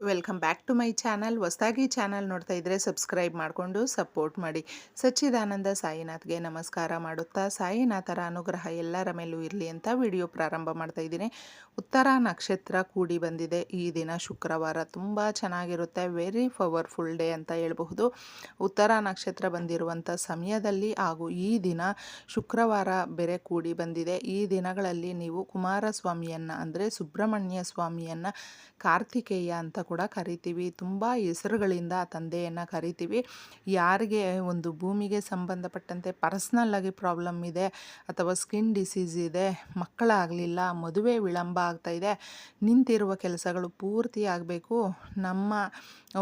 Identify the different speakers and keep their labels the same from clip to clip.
Speaker 1: Welcome back to my channel. ಹೊಸದಾಗಿ channel ನೋಡ್ತಾ ಇದ್ದರೆ ಸಬ್ಸ್ಕ್ರೈಬ್ ಮಾಡಿಕೊಂಡು ಸಪೋರ್ಟ್ ಮಾಡಿ. ಸಚ್ಚಿದಾನಂದ ಸಾಯಿನಾಥ್ಗೆ ನಮಸ್ಕಾರ ಮಾಡುತ್ತಾ, ಸಾಯಿನಾಥರ ಅನುಗ್ರಹ ಎಲ್ಲರ ಮೇಲೂ ಇರಲಿ ಅಂತ ವಿಡಿಯೋ ಪ್ರಾರಂಭ ಮಾಡ್ತಾ ಇದ್ದೀನಿ. ಉತ್ತರ ನಕ್ಷತ್ರ ಕೂಡಿ ಬಂದಿದೆ. ಈ ದಿನ ಶುಕ್ರವಾರ ತುಂಬ ಚೆನ್ನಾಗಿರುತ್ತೆ. ವೆರಿ ಪವರ್ಫುಲ್ ಡೇ ಅಂತ ಹೇಳಬಹುದು. ಉತ್ತರ ನಕ್ಷತ್ರ ಬಂದಿರುವಂಥ ಸಮಯದಲ್ಲಿ ಹಾಗೂ ಈ ದಿನ ಶುಕ್ರವಾರ ಬೆರೆ ಕೂಡಿ ಬಂದಿದೆ. ಈ ದಿನಗಳಲ್ಲಿ ನೀವು ಕುಮಾರಸ್ವಾಮಿಯನ್ನು ಅಂದರೆ ಸುಬ್ರಹ್ಮಣ್ಯ ಸ್ವಾಮಿಯನ್ನು ಕಾರ್ತಿಕೇಯ ಅಂತ ಕೂಡ ಕರಿತೀವಿ. ತುಂಬ ಹೆಸರುಗಳಿಂದ ಆ ತಂದೆಯನ್ನು ಕರಿತೀವಿ. ಯಾರಿಗೆ ಒಂದು ಭೂಮಿಗೆ ಸಂಬಂಧಪಟ್ಟಂತೆ ಪರ್ಸ್ನಲ್ಲಾಗಿ ಪ್ರಾಬ್ಲಮ್ ಇದೆ ಅಥವಾ ಸ್ಕಿನ್ ಡಿಸೀಸ್ ಇದೆ, ಮಕ್ಕಳಾಗಲಿಲ್ಲ, ಮದುವೆ ವಿಳಂಬ ಆಗ್ತಾ ಇದೆ, ನಿಂತಿರುವ ಕೆಲಸಗಳು ಪೂರ್ತಿ ಆಗಬೇಕು. ನಮ್ಮ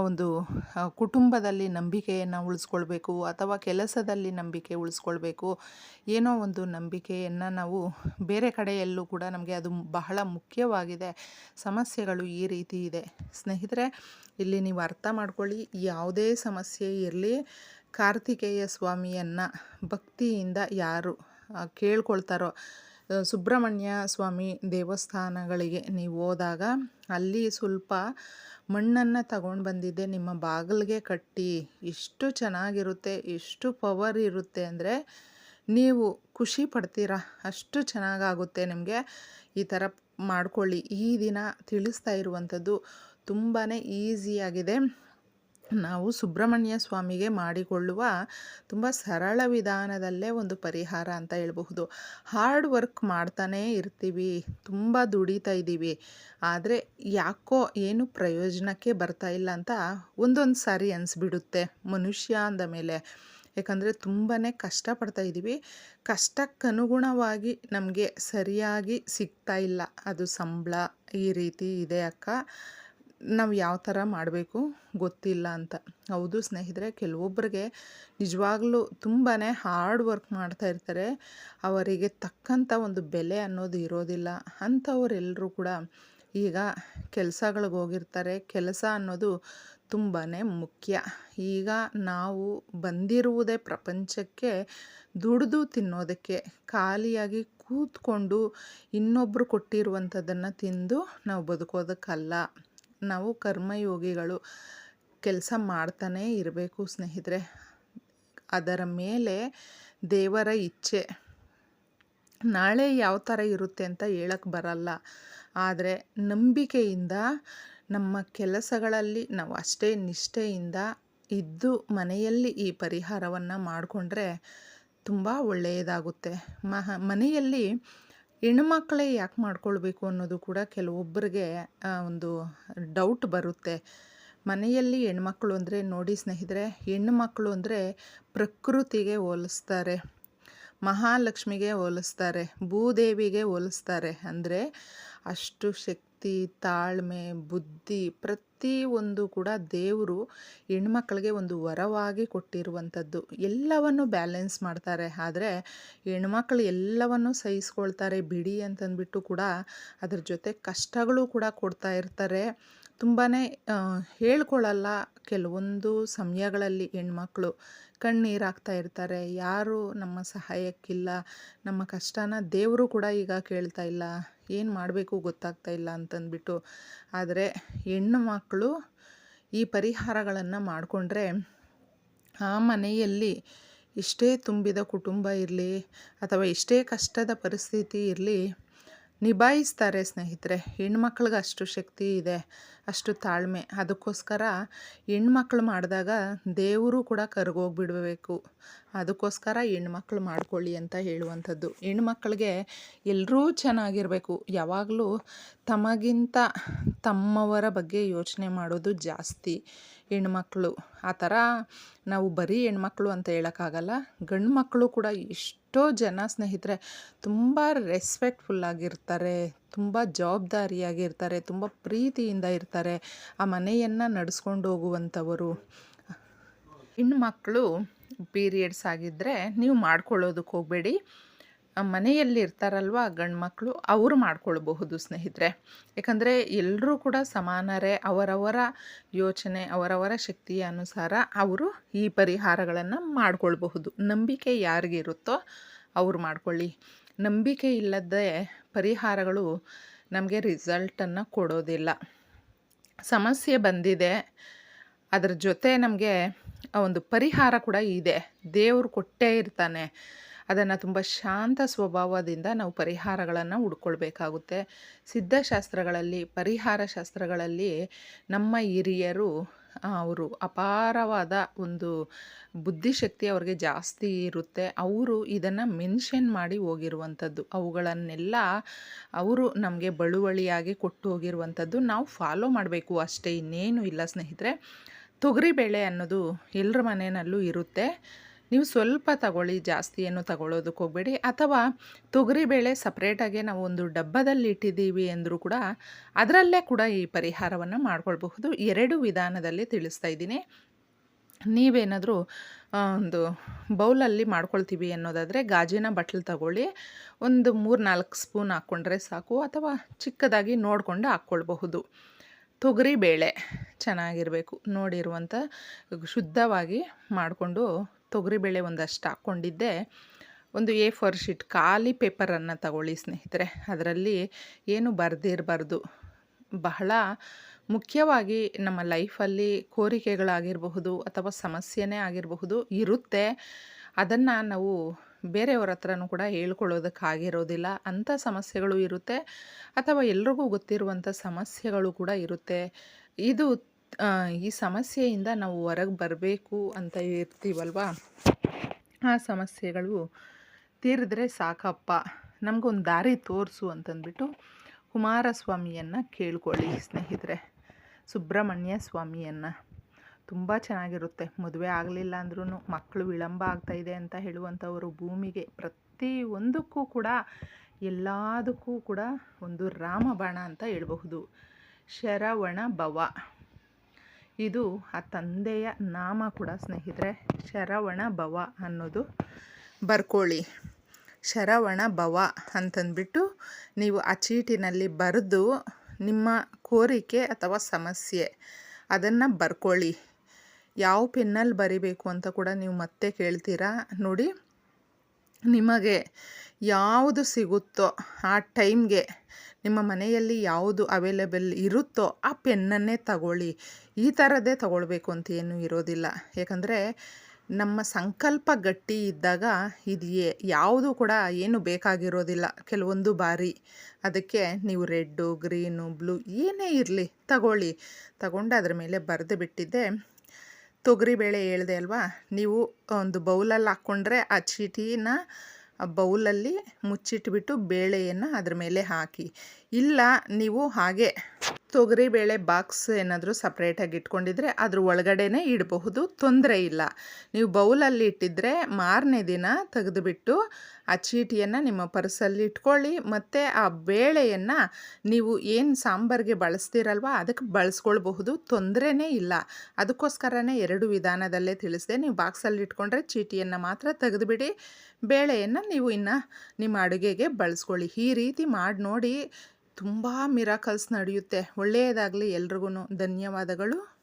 Speaker 1: ಒಂದು ಕುಟುಂಬದಲ್ಲಿ ನಂಬಿಕೆಯನ್ನು ಉಳಿಸ್ಕೊಳ್ಬೇಕು ಅಥವಾ ಕೆಲಸದಲ್ಲಿ ನಂಬಿಕೆ ಉಳಿಸ್ಕೊಳ್ಬೇಕು. ಏನೋ ಒಂದು ನಂಬಿಕೆಯನ್ನು ನಾವು ಬೇರೆ ಕಡೆಯಲ್ಲೂ ಕೂಡ ನಮಗೆ ಅದು ಬಹಳ ಮುಖ್ಯವಾಗಿದೆ. ಸಮಸ್ಯೆಗಳು ಈ ರೀತಿ ಇದೆ. ಸ್ನೇಹಿತರೆ, ಇಲ್ಲಿ ನೀವು ಅರ್ಥ ಮಾಡ್ಕೊಳ್ಳಿ, ಯಾವುದೇ ಸಮಸ್ಯೆ ಇರಲಿ, ಕಾರ್ತಿಕೇಯ ಸ್ವಾಮಿಯನ್ನು ಭಕ್ತಿಯಿಂದ ಯಾರು ಕೇಳ್ಕೊಳ್ತಾರೋ ಸುಬ್ರಹ್ಮಣ್ಯ ಸ್ವಾಮಿ ದೇವಸ್ಥಾನಗಳಿಗೆ ನೀವು ಹೋದಾಗ, ಅಲ್ಲಿ ಸ್ವಲ್ಪ ಮಣ್ಣನ್ನು ತಗೊಂಡು ಬಂದಿದ್ದೆ, ನಿಮ್ಮ ಬಾಗಿಲಿಗೆ ಕಟ್ಟಿ ಎಷ್ಟು ಚೆನ್ನಾಗಿರುತ್ತೆ ಎಷ್ಟು ಪವರ್ ಇರುತ್ತೆ ಅಂದರೆ ನೀವು ಖುಷಿ ಪಡ್ತೀರಾ? ಅಷ್ಟು ಚೆನ್ನಾಗಾಗುತ್ತೆ ನಿಮಗೆ. ಈ ಥರ ಮಾಡ್ಕೊಳ್ಳಿ. ಈ ದಿನ ತಿಳಿಸ್ತಾ ಇರುವಂಥದ್ದು ತುಂಬಾ ಈಸಿಯಾಗಿದೆ ನಾವು ಸುಬ್ರಹ್ಮಣ್ಯ ಸ್ವಾಮಿಗೆ ಮಾಡಿಕೊಳ್ಳುವ ತುಂಬ ಸರಳ ವಿಧಾನದಲ್ಲೇ ಒಂದು ಪರಿಹಾರ ಅಂತ ಹೇಳಬಹುದು. ಹಾರ್ಡ್ ವರ್ಕ್ ಮಾಡ್ತಾನೇ ಇರ್ತೀವಿ, ತುಂಬ ದುಡಿತಾ ಇದ್ದೀವಿ. ಆದರೆ ಯಾಕೋ ಏನು ಪ್ರಯೋಜನಕ್ಕೆ ಬರ್ತಾ ಇಲ್ಲ ಅಂತ ಒಂದೊಂದು ಸಾರಿ ಅನಿಸ್ಬಿಡುತ್ತೆ ಮನುಷ್ಯ ಅಂದ ಮೇಲೆ. ಯಾಕಂದರೆ ತುಂಬಾ ಕಷ್ಟಪಡ್ತಾ ಇದ್ದೀವಿ. ಕಷ್ಟಕ್ಕನುಗುಣವಾಗಿ ನಮಗೆ ಸರಿಯಾಗಿ ಸಿಗ್ತಾ ಇಲ್ಲ. ಅದು ಸಂಬಳ ಈ ರೀತಿ ಇದೆ ಅಕ್ಕ. ನಾವು ಯಾವ ಥರ ಮಾಡಬೇಕು ಗೊತ್ತಿಲ್ಲ ಅಂತ. ಹೌದು ಸ್ನೇಹಿತರೆ ಕೆಲವೊಬ್ಬರಿಗೆ ನಿಜವಾಗ್ಲೂ ತುಂಬಾ ಹಾರ್ಡ್ ವರ್ಕ್ ಮಾಡ್ತಾ ಇರ್ತಾರೆ. ಅವರಿಗೆ ತಕ್ಕಂಥ ಒಂದು ಬೆಲೆ ಅನ್ನೋದು ಇರೋದಿಲ್ಲ. ಅಂಥವರೆಲ್ಲರೂ ಕೂಡ ಈಗ ಕೆಲಸಗಳಿಗೆ ಹೋಗಿರ್ತಾರೆ. ಕೆಲಸ ಅನ್ನೋದು ತುಂಬಾ ಮುಖ್ಯ. ಈಗ ನಾವು ಬಂದಿರುವುದೇ ಪ್ರಪಂಚಕ್ಕೆ ದುಡಿದು ತಿನ್ನೋದಕ್ಕೆ, ಖಾಲಿಯಾಗಿ ಕೂತ್ಕೊಂಡು ಇನ್ನೊಬ್ಬರು ಕೊಟ್ಟಿರುವಂಥದ್ದನ್ನು ತಿಂದು ನಾವು ಬದುಕೋದಕ್ಕಲ್ಲ. ನಾವು ಕರ್ಮಯೋಗಿಗಳು ಕೆಲಸ ಮಾಡ್ತಾನೇ ಇರಬೇಕು ಸ್ನೇಹಿತರೆ. ಅದರ ಮೇಲೆ ದೇವರ ಇಚ್ಛೆ. ನಾಳೆ ಯಾವ ಥರ ಇರುತ್ತೆ ಅಂತ ಹೇಳಕ್ಕೆ ಬರಲ್ಲ. ಆದರೆ ನಂಬಿಕೆಯಿಂದ, ನಮ್ಮ ಕೆಲಸಗಳಲ್ಲಿ ನಾವು ಅಷ್ಟೇ ನಿಷ್ಠೆಯಿಂದ ಇದ್ದು ಮನೆಯಲ್ಲಿ ಈ ಪರಿಹಾರವನ್ನು ಮಾಡಿಕೊಂಡ್ರೆ ತುಂಬ ಒಳ್ಳೆಯದಾಗುತ್ತೆ. ಮಹ ಮನೆಯಲ್ಲಿ ಹೆಣ್ಮಕ್ಳೇ ಯಾಕೆ ಮಾಡ್ಕೊಳ್ಬೇಕು ಅನ್ನೋದು ಕೂಡ ಕೆಲವೊಬ್ಬರಿಗೆ ಒಂದು ಡೌಟ್ ಬರುತ್ತೆ. ಮನೆಯಲ್ಲಿ ಹೆಣ್ಮಕ್ಳು ಅಂದರೆ ನೋಡಿ ಸ್ನೇಹಿತರೆ ಹೆಣ್ಣುಮಕ್ಕಳು ಅಂದರೆ ಪ್ರಕೃತಿಗೆ ಹೋಲಿಸ್ತಾರೆ, ಮಹಾಲಕ್ಷ್ಮಿಗೆ ಹೋಲಿಸ್ತಾರೆ, ಭೂದೇವಿಗೆ ಹೋಲಿಸ್ತಾರೆ ಅಂದರೆ ಅಷ್ಟು ಶಕ್ತಿ ತಾಳ್ಮೆ, ಬುದ್ಧಿ ಪ್ರತಿ ಒಂದು ಕೂಡ ದೇವರು ಹೆಣ್ಮಕ್ಳಿಗೆ ಒಂದು ವರವಾಗಿ ಕೊಟ್ಟಿರುವಂಥದ್ದು. ಎಲ್ಲವನ್ನು ಬ್ಯಾಲೆನ್ಸ್ ಮಾಡ್ತಾರೆ. ಆದರೆ ಹೆಣ್ಮಕ್ಳು ಎಲ್ಲವನ್ನು ಸಹಿಸ್ಕೊಳ್ತಾರೆ ಬಿಡಿ ಅಂತಂದ್ಬಿಟ್ಟು ಕೂಡ ಅದ್ರ ಜೊತೆ ಕಷ್ಟಗಳು ಕೂಡ ಕೊಡ್ತಾ ಇರ್ತಾರೆ. ತುಂಬಾ ಹೇಳ್ಕೊಳ್ಳಲ್ಲ ಕೆಲವೊಂದು ಸಮಯಗಳಲ್ಲಿ ಹೆಣ್ಮಕ್ಳು. ಕಣ್ಣೀರು ಹಾಕ್ತಾ ಇರ್ತಾರೆ. ಯಾರು ನಮ್ಮ ಸಹಾಯಕ್ಕಿಲ್ಲ. ನಮ್ಮ ಕಷ್ಟನ ದೇವರು ಕೂಡ ಈಗ ಕೇಳ್ತಾ ಇಲ್ಲ. ಏನು ಮಾಡಬೇಕು ಗೊತ್ತಾಗ್ತಾ ಇಲ್ಲ ಅಂತಂದ್ಬಿಟ್ಟು. ಆದರೆ ಹೆಣ್ಣು ಮಕ್ಕಳು ಈ ಪರಿಹಾರಗಳನ್ನು ಮಾಡಿಕೊಂಡ್ರೆ ಆ ಮನೆಯಲ್ಲಿ ಎಷ್ಟೇ ತುಂಬಿದ ಕುಟುಂಬ ಇರಲಿ ಅಥವಾ ಎಷ್ಟೇ ಕಷ್ಟದ ಪರಿಸ್ಥಿತಿ ಇರಲಿ ನಿಭಾಯಿಸ್ತಾರೆ ಸ್ನೇಹಿತರೆ. ಹೆಣ್ಮಕ್ಳಿಗೆ ಅಷ್ಟು ಶಕ್ತಿ ಇದೆ, ಅಷ್ಟು ತಾಳ್ಮೆ. ಅದಕ್ಕೋಸ್ಕರ ಹೆಣ್ಮಕ್ಳು ಮಾಡಿದಾಗ ದೇವರು ಕೂಡ ಕರಗೋಗ್ಬಿಡಬೇಕು. ಅದಕ್ಕೋಸ್ಕರ ಹೆಣ್ಮಕ್ಳು ಮಾಡ್ಕೊಳ್ಳಿ ಅಂತ ಹೇಳುವಂಥದ್ದು. ಹೆಣ್ಮಕ್ಳಿಗೆ ಎಲ್ಲರೂ ಚೆನ್ನಾಗಿರಬೇಕು. ಯಾವಾಗಲೂ ತಮಗಿಂತ ತಮ್ಮವರ ಬಗ್ಗೆ ಯೋಚನೆ ಮಾಡೋದು ಜಾಸ್ತಿ ಹೆಣ್ಮಕ್ಳು. ಆ ಥರ ನಾವು ಬರೀ ಹೆಣ್ಮಕ್ಳು ಅಂತ ಹೇಳೋಕ್ಕಾಗಲ್ಲ ಗಂಡು ಮಕ್ಕಳು ಕೂಡ ಎಷ್ಟೋ ಜನ ಸ್ನೇಹಿತರೆ ತುಂಬ ರೆಸ್ಪೆಕ್ಟ್ಫುಲ್ಲಾಗಿರ್ತಾರೆ ತುಂಬ ಜವಾಬ್ದಾರಿಯಾಗಿರ್ತಾರೆ, ತುಂಬ ಪ್ರೀತಿಯಿಂದ ಇರ್ತಾರೆ, ಆ ಮನೆಯನ್ನು ನಡೆಸ್ಕೊಂಡು ಹೋಗುವಂಥವರು. ಹೆಣ್ಮಕ್ಳು ಪೀರಿಯಡ್ಸ್ ಆಗಿದ್ದರೆ ನೀವು ಮಾಡ್ಕೊಳ್ಳೋದಕ್ಕೆ ಹೋಗಬೇಡಿ. ಮನೆಯಲ್ಲಿ ಇರ್ತಾರಲ್ವ ಗಂಡು ಅವರು ಮಾಡ್ಕೊಳ್ಬಹುದು ಸ್ನೇಹಿತರೆ. ಯಾಕಂದರೆ ಎಲ್ಲರೂ ಕೂಡ ಸಮಾನರೇ, ಅವರವರ ಯೋಚನೆ, ಅವರವರ ಶಕ್ತಿಯ ಅನುಸಾರ ಅವರು ಈ ಪರಿಹಾರಗಳನ್ನು ಮಾಡ್ಕೊಳ್ಬಹುದು. ನಂಬಿಕೆ ಯಾರಿಗಿರುತ್ತೋ ಅವ್ರು ಮಾಡ್ಕೊಳ್ಳಿ. ನಂಬಿಕೆ ಇಲ್ಲದೆ ಪರಿಹಾರಗಳು ನಮಗೆ ರಿಸಲ್ಟನ್ನು ಕೊಡೋದಿಲ್ಲ. ಸಮಸ್ಯೆ ಬಂದಿದೆ. ಅದರ ಜೊತೆ ನಮಗೆ ಒಂದು ಪರಿಹಾರ ಕೂಡ ಇದೆ. ದೇವರು ಕೊಟ್ಟೇ ಇರ್ತಾನೆ. ಅದನ್ನು ತುಂಬ ಶಾಂತ ಸ್ವಭಾವದಿಂದ ನಾವು ಪರಿಹಾರಗಳನ್ನು ಹುಡ್ಕೊಳ್ಬೇಕಾಗುತ್ತೆ. ಸಿದ್ಧಶಾಸ್ತ್ರಗಳಲ್ಲಿ, ಪರಿಹಾರ ಶಾಸ್ತ್ರಗಳಲ್ಲಿ ನಮ್ಮ ಹಿರಿಯರು ಅವರು ಅಪಾರವಾದ ಒಂದು ಬುದ್ಧಿಶಕ್ತಿ ಅವ್ರಿಗೆ ಜಾಸ್ತಿ ಇರುತ್ತೆ. ಅವರು ಇದನ್ನು ಮೆನ್ಷನ್ ಮಾಡಿ ಹೋಗಿರುವಂಥದ್ದು. ಅವುಗಳನ್ನೆಲ್ಲ ಅವರು ನಮಗೆ ಬಳುವಳಿಯಾಗಿ ಕೊಟ್ಟು ಹೋಗಿರುವಂಥದ್ದು ನಾವು ಫಾಲೋ ಮಾಡಬೇಕು. ಅಷ್ಟೇ ಇನ್ನೇನು ಇಲ್ಲ ಸ್ನೇಹಿತರೆ. ತೊಗರಿಬೇಳೆ ಅನ್ನೋದು ಎಲ್ಲರ ಮನೆಯಲ್ಲೂ ಇರುತ್ತೆ. ನೀವು ಸ್ವಲ್ಪ ತಗೊಳ್ಳಿ, ಜಾಸ್ತಿ ಏನು ತಗೊಳ್ಳೋದಕ್ಕೆ ಹೋಗಬೇಡಿ. ಅಥವಾ ತೊಗರಿಬೇಳೆ ಸಪ್ರೇಟಾಗಿ ನಾವು ಒಂದು ಡಬ್ಬದಲ್ಲಿ ಇಟ್ಟಿದ್ದೀವಿ ಅಂದರೂ ಕೂಡ ಅದರಲ್ಲೇ ಕೂಡ ಈ ಪರಿಹಾರವನ್ನು ಮಾಡ್ಕೊಳ್ಬಹುದು. ಎರಡು ವಿಧಾನದಲ್ಲಿ ತಿಳಿಸ್ತಾ ಇದ್ದೀನಿ. ನೀವೇನಾದರೂ ಒಂದು ಬೌಲಲ್ಲಿ ಮಾಡ್ಕೊಳ್ತೀವಿ ಅನ್ನೋದಾದರೆ ಗಾಜಿನ ಬಟ್ಲು ತಗೊಳ್ಳಿ. ಒಂದು ಮೂರು ನಾಲ್ಕು ಸ್ಪೂನ್ ಹಾಕ್ಕೊಂಡ್ರೆ ಸಾಕು ಅಥವಾ ಚಿಕ್ಕದಾಗಿ ನೋಡಿಕೊಂಡು ಹಾಕ್ಕೊಳ್ಬಹುದು. ತೊಗರಿಬೇಳೆ ಚೆನ್ನಾಗಿರಬೇಕು. ನೋಡಿರುವಂಥ ಶುದ್ಧವಾಗಿ ಮಾಡಿಕೊಂಡು ತೊಗರಿಬೇಳೆ ಒಂದಷ್ಟು ಹಾಕ್ಕೊಂಡಿದ್ದೆ. ಒಂದು ಎ ಫೋರ್ ಶೀಟ್ ಖಾಲಿ ಪೇಪರನ್ನು ತಗೊಳ್ಳಿ ಸ್ನೇಹಿತರೆ. ಅದರಲ್ಲಿ ಏನು ಬರೆದಿರಬಾರ್ದು. ಬಹಳ ಮುಖ್ಯವಾಗಿ ನಮ್ಮ ಲೈಫಲ್ಲಿ ಕೋರಿಕೆಗಳಾಗಿರಬಹುದು ಅಥವಾ ಸಮಸ್ಯೆನೇ ಆಗಿರಬಹುದು ಇರುತ್ತೆ. ಅದನ್ನು ನಾವು ಬೇರೆಯವ್ರ ಹತ್ರನೂ ಕೂಡ ಹೇಳ್ಕೊಳ್ಳೋದಕ್ಕಾಗಿರೋದಿಲ್ಲ ಅಂಥ ಸಮಸ್ಯೆಗಳು ಇರುತ್ತೆ. ಅಥವಾ ಎಲ್ರಿಗೂ ಗೊತ್ತಿರುವಂಥ ಸಮಸ್ಯೆಗಳು ಕೂಡ ಇರುತ್ತೆ. ಇದು ಈ ಸಮಸ್ಯೆಯಿಂದ ನಾವು ಹೊರಗೆ ಬರಬೇಕು ಅಂತ ಇರ್ತೀವಲ್ವಾ? ಆ ಸಮಸ್ಯೆಗಳು ತೀರಿದ್ರೆ ಸಾಕಪ್ಪ. ನಮಗೊಂದು ದಾರಿ ತೋರಿಸು ಅಂತಂದ್ಬಿಟ್ಟು ಕುಮಾರಸ್ವಾಮಿಯನ್ನು ಕೇಳ್ಕೊಳ್ಳಿ ಸ್ನೇಹಿತರೆ. ಸುಬ್ರಹ್ಮಣ್ಯ ಸ್ವಾಮಿಯನ್ನು. ತುಂಬ ಚೆನ್ನಾಗಿರುತ್ತೆ. ಮದುವೆ ಆಗಲಿಲ್ಲ ಅಂದ್ರೂ ಮಕ್ಕಳು ವಿಳಂಬ ಆಗ್ತಾಯಿದೆ ಅಂತ ಹೇಳುವಂಥವರು ಭೂಮಿಗೆ ಪ್ರತಿ ಒಂದಕ್ಕೂ ಕೂಡ, ಎಲ್ಲದಕ್ಕೂ ಕೂಡ ಒಂದು ರಾಮಬಾಣ ಅಂತ ಹೇಳಬಹುದು. ಶರವಣ ಭವ. ಇದು ಆ ತಂದೆಯ ನಾಮ ಕೂಡ ಸ್ನೇಹಿತರೆ. ಶರವಣ ಭವ ಅನ್ನೋದು ಬರ್ಕೊಳ್ಳಿ. ಶರವಣ ಭವ ಅಂತಂದ್ಬಿಟ್ಟು ನೀವು ಆ ಚೀಟಿನಲ್ಲಿ ಬರೆದು ನಿಮ್ಮ ಕೋರಿಕೆ ಅಥವಾ ಸಮಸ್ಯೆ ಅದನ್ನು ಬರ್ಕೊಳ್ಳಿ. ಯಾವ ಪೆನ್ನಲ್ಲಿ ಬರಿಬೇಕು ಅಂತ ಕೂಡ ನೀವು ಮತ್ತೆ ಕೇಳ್ತೀರಾ? ನೋಡಿ, ನಿಮಗೆ ಯಾವುದು ಸಿಗುತ್ತೋ ಆ ಟೈಮ್ಗೆ ನಿಮ್ಮ ಮನೆಯಲ್ಲಿ ಯಾವುದು ಅವೈಲೇಬಲ್ ಇರುತ್ತೋ ಆ ಪೆನ್ನನ್ನೇ ತಗೊಳ್ಳಿ. ಈ ಥರದ್ದೇ ತಗೊಳ್ಬೇಕು ಅಂತ ಏನೂ ಇರೋದಿಲ್ಲ. ಯಾಕಂದರೆ ನಮ್ಮ ಸಂಕಲ್ಪ ಗಟ್ಟಿ ಇದ್ದಾಗ ಇದು ಯಾವುದು ಕೂಡ ಏನು ಬೇಕಾಗಿರೋದಿಲ್ಲ. ಕೆಲವೊಂದು ಬಾರಿ ಅದಕ್ಕೆ ನೀವು ರೆಡ್ಡು, ಗ್ರೀನು, ಬ್ಲೂ ಏನೇ ಇರಲಿ ತಗೊಳ್ಳಿ. ತಗೊಂಡು ಅದರ ಮೇಲೆ ಬರೆದು ಬಿಟ್ಟಿದ್ದೆ. ತೊಗರಿಬೇಳೆ ಹೇಳಿದೆ ಅಲ್ವಾ? ನೀವು ಒಂದು ಬೌಲಲ್ಲಿ ಹಾಕ್ಕೊಂಡ್ರೆ ಆ ಚೀಟಿನ ಬೌಲಲ್ಲಿ ಮುಚ್ಚಿಟ್ಬಿಟ್ಟು ಬೇಳೆಯನ್ನು ಅದ್ರ ಮೇಲೆ ಹಾಕಿ. ಇಲ್ಲ, ನೀವು ಹಾಗೆ ತೊಗರಿಬೇಳೆ ಬಾಕ್ಸ್ ಏನಾದರೂ ಸಪ್ರೇಟಾಗಿ ಇಟ್ಕೊಂಡಿದ್ರೆ ಅದ್ರ ಒಳಗಡೆನೇ ಇಡಬಹುದು, ತೊಂದರೆ ಇಲ್ಲ. ನೀವು ಬೌಲಲ್ಲಿ ಇಟ್ಟಿದ್ರೆ ಮಾರನೇ ದಿನ ತೆಗೆದುಬಿಟ್ಟು ಆ ಚೀಟಿಯನ್ನು ನಿಮ್ಮ ಪರ್ಸಲ್ಲಿ ಇಟ್ಕೊಳ್ಳಿ. ಮತ್ತು ಆ ಬೇಳೆಯನ್ನು ನೀವು ಏನು ಸಾಂಬಾರಿಗೆ ಬಳಸ್ತೀರಲ್ವ ಅದಕ್ಕೆ ಬಳಸ್ಕೊಳ್ಬಹುದು, ತೊಂದರೆನೇ ಇಲ್ಲ. ಅದಕ್ಕೋಸ್ಕರನೇ ಎರಡು ವಿಧಾನದಲ್ಲೇ ತಿಳಿಸಿದೆ. ನೀವು ಬಾಕ್ಸಲ್ಲಿ ಇಟ್ಕೊಂಡ್ರೆ ಚೀಟಿಯನ್ನು ಮಾತ್ರ ತೆಗೆದುಬಿಡಿ. ಬೇಳೆಯನ್ನು ನೀವು ಇನ್ನು ನಿಮ್ಮ ಅಡುಗೆಗೆ ಬಳಸ್ಕೊಳ್ಳಿ. ಈ ರೀತಿ ಮಾಡಿ ನೋಡಿ ತುಂಬ ಮಿರಾಕಲ್ಸ್ ನಡೆಯುತ್ತೆ. ಒಳ್ಳೆಯದಾಗಲಿ ಎಲ್ರಿಗೂ ಧನ್ಯವಾದಗಳು.